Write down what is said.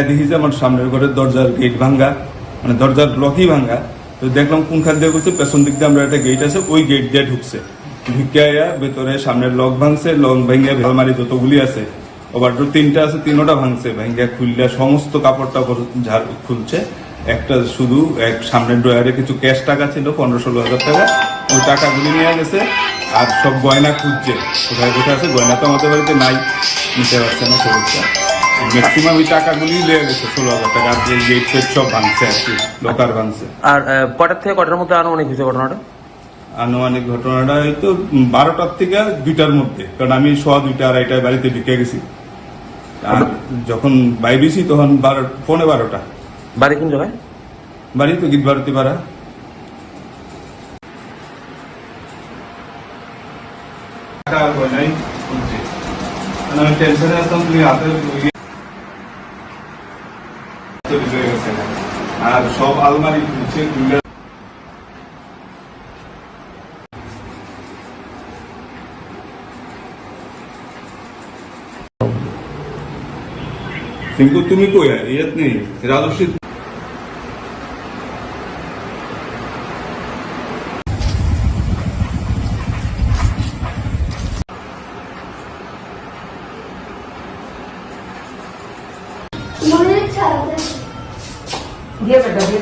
দেখি যে আমার সামনের ঘরের দরজার গেট ভাঙ্গা মানে দরজার লকই ভাঙ্গা। তো দেখলাম কোন খান দিয়ে ঘুরছে, পেছন দিক দিয়ে আমরা একটা গেট আছে, ওই গেট দিয়ে ঢুকছে। ঢুকিয়া ভেতরে সামনের লক ভাঙছে লক ভেঙে আলমারি যতগুলি আছে ওভারডোর তিনটা আছে, তিনোটা ভাঙছে। ভেঙে খুললে সমস্ত কাপড় টাপড় ঝাড় খুলছে। একটা শুধু এক সামনের ড্রয়ারে কিছু ক্যাশ টাকা ছিল পনেরো ষোলো হাজার টাকা। ওই টাকাগুলি নিয়ে গেছে, আর সব গয়না খুঁজছে। কোথায় কোথায় আছে, গয়না তো আমাদের বাড়িতে নাই। নিতে পারছে না খরচটা ম্যাক্সিমাম ওই টাকাগুলি লেগে গেছে ষোলো হাজার টাকা। আর যে গেট ফেট সব ভাঙছে আর কি লোকার ভাঙছে। আর কটার থেকে কটার মধ্যে আনুমানিক হয়েছে ঘটনাটা? আনুমানিক ঘটনাটা হয়তো বারোটার থেকে দুইটার মধ্যে কারণ আমি সোয়া দুইটা আড়াইটায় বাড়িতে ঢুকে গেছি। আর যখন বাইরেছি তখন বারো পৌনে বারোটা। বাড়ি কোন জায়গায়? বাড়ি তো গীত ভারতী পাড়া আমি টেনশনে আসতাম তুমি হাতে হয়ে গেছে আর সব আলমারি কিন্তু তুমি কই? ইয়াত নেই রাজস্বী মনে হচ্ছে দিয়ে বেটা দিয়ে